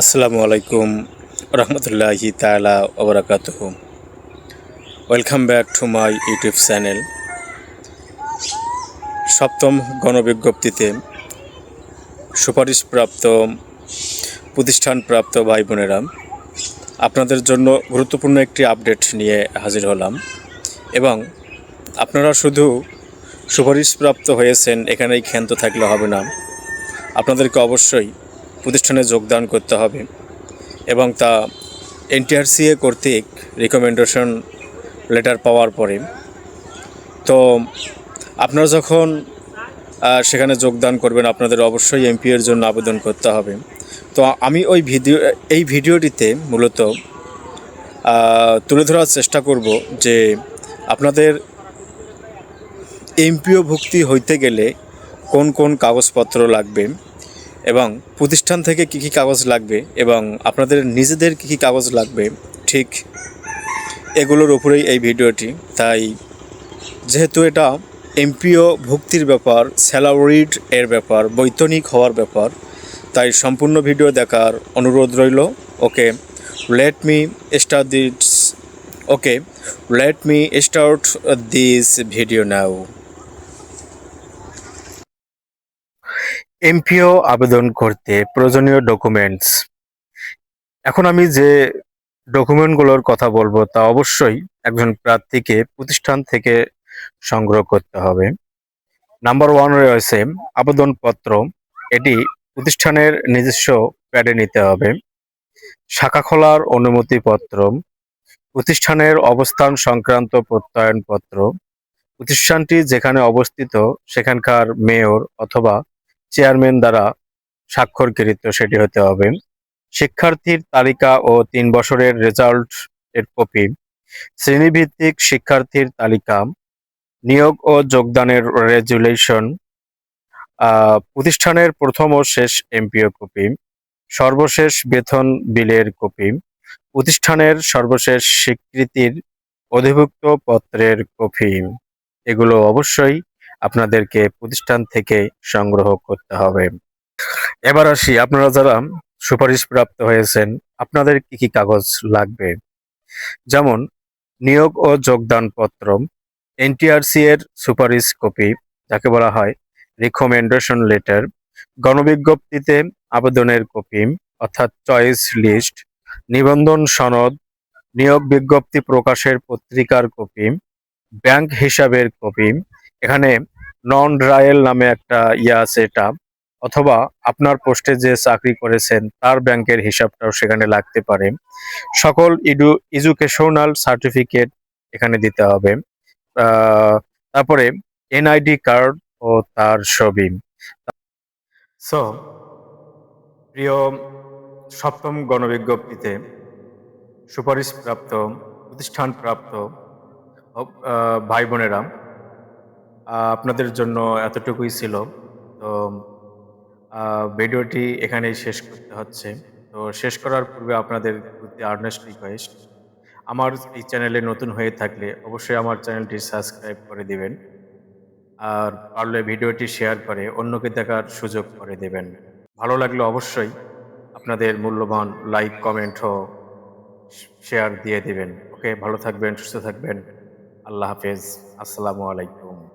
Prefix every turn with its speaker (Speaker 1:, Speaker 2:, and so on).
Speaker 1: আসসালামু আলাইকুম রহমতুল্লাহি তালা ওবরাকাত welcome back to my YouTube channel সপ্তম গণবিজ্ঞপ্তিতে সুপারিশপ্রাপ্ত, প্রতিষ্ঠানপ্রাপ্ত ভাই বোনেরা আপনাদের জন্য গুরুত্বপূর্ণ একটি আপডেট নিয়ে হাজির হলাম এবং আপনারা শুধু সুপারিশপ্রাপ্ত হয়েছেন, এখানেই ক্ষান্ত থাকলে হবে না। আপনাদেরকে অবশ্যই প্রতিষ্ঠানে যোগদান করতে হবে এবং তা এনটিআরসিএ কর্তৃক রিকমেন্ডেশন লেটার পাওয়ার পরে। তো আপনারা যখন সেখানে যোগদান করবেন, আপনাদের অবশ্যই এমপি এর জন্য আবেদন করতে হবে। তো আমি ওই ভিডিও, এই ভিডিওটিতে মূলত তুলে ধরার চেষ্টা করব যে আপনাদের এমপিও ভুক্তি হইতে গেলে কোন কোন কাগজপত্র লাগবে এবং প্রতিষ্ঠান থেকে কী কী কাগজ লাগবে এবং আপনাদের নিজেদের কী কী কাগজ লাগবে, ঠিক এগুলোর উপরেই এই ভিডিওটি। তাই যেহেতু এটা এমপিও ভুক্তির ব্যাপার স্যালারিড এর ব্যাপার, বৈতনিক হওয়ার ব্যাপার, তাই সম্পূর্ণ ভিডিও দেখার অনুরোধ রইল। Okay let me start this okay let me start this video now MPO আবেদন করতে প্রয়োজনীয় ডকুমেন্টস এখন আমি যে ডকুমেন্টগুলোর কথা বলব তা অবশ্যই একজন প্রার্থীকে প্রতিষ্ঠান থেকে সংগ্রহ করতে হবে। নাম্বার ওয়ান রয়েছে আবেদনপত্র। এটি প্রতিষ্ঠানের নিজস্ব প্যাডে নিতে হবে। শাখা খোলার অনুমতিপত্র। প্রতিষ্ঠানের অবস্থান সংক্রান্ত প্রত্যয়নপত্র। প্রতিষ্ঠানটি যেখানে অবস্থিত সেখানকার মেয়র অথবা চেয়ারম্যান দ্বারা স্বাক্ষরকৃত সেটি হতে হবে। শিক্ষার্থীর তালিকা ও তিন বছরের রেজাল্ট এর কপি। শ্রেণীভিত্তিক শিক্ষার্থীর তালিকা। নিয়োগ ও যোগদানের রেজুলেশন। প্রতিষ্ঠানের প্রথম ও শেষ এমপিও কপি। সর্বশেষ বেতন বিলের কপি। প্রতিষ্ঠানের সর্বশেষ স্বীকৃতির অধিভুক্ত পত্রের কপি। এগুলো অবশ্যই আপনাদেরকে প্রতিষ্ঠান থেকে সংগ্রহ করতে হবে। এবার আসি, আপনারা যারা সুপারিশ প্রাপ্ত হয়েছেন, আপনাদের কি কি কাগজ লাগবে? যেমন, নিয়োগ ও যোগদান পত্র এনটিআরসি এর সুপারিশ কপি, যাকে বলা হয় রিকমেন্ডেশন লেটার, গণবিজ্ঞপ্তিতে আবেদনের কপি, অর্থাৎ চয়েস লিস্ট, নিবন্ধন সনদ, নিয়োগ বিজ্ঞপ্তি প্রকাশের পত্রিকার কপি, ব্যাংক হিসাবের কপি এখানে নন ড্রায়েল নামে একটা ইয়ে আছে এটা, অথবা আপনার পোস্টে যে চাকরি করেছেন, তার ব্যাংকের হিসাবটাও সেখানে লাগতে পারে। সকল ইডু এডুকেশনাল সার্টিফিকেট এখানে দিতে হবে। তারপরে এনআইডি কার্ড ও তার ছবি। সো প্রিয় সপ্তম গণবিজ্ঞপ্তিতে সুপারিশপ্রাপ্ত, প্রতিষ্ঠানপ্রাপ্ত ভাই বোনেরা আপনাদের জন্য এতটুকুই ছিল। তো ভিডিওটি এখানেই শেষ করতে হচ্ছে। তো, শেষ করার পূর্বে আপনাদের প্রতি আর্নেস্ট রিকোয়েস্ট, আমার এই চ্যানেলে নতুন হয়ে থাকলে অবশ্যই আমার চ্যানেলটি সাবস্ক্রাইব করে দিবেন আর পারলে ভিডিওটি শেয়ার করে অন্যকে দেখার সুযোগ করে দেবেন। ভালো লাগলে অবশ্যই আপনাদের মূল্যবান লাইক, কমেন্ট ও শেয়ার দিয়ে দিবেন। ওকে, ভালো থাকবেন, সুস্থ থাকবেন। আল্লাহ হাফেজ। আসসালামু আলাইকুম।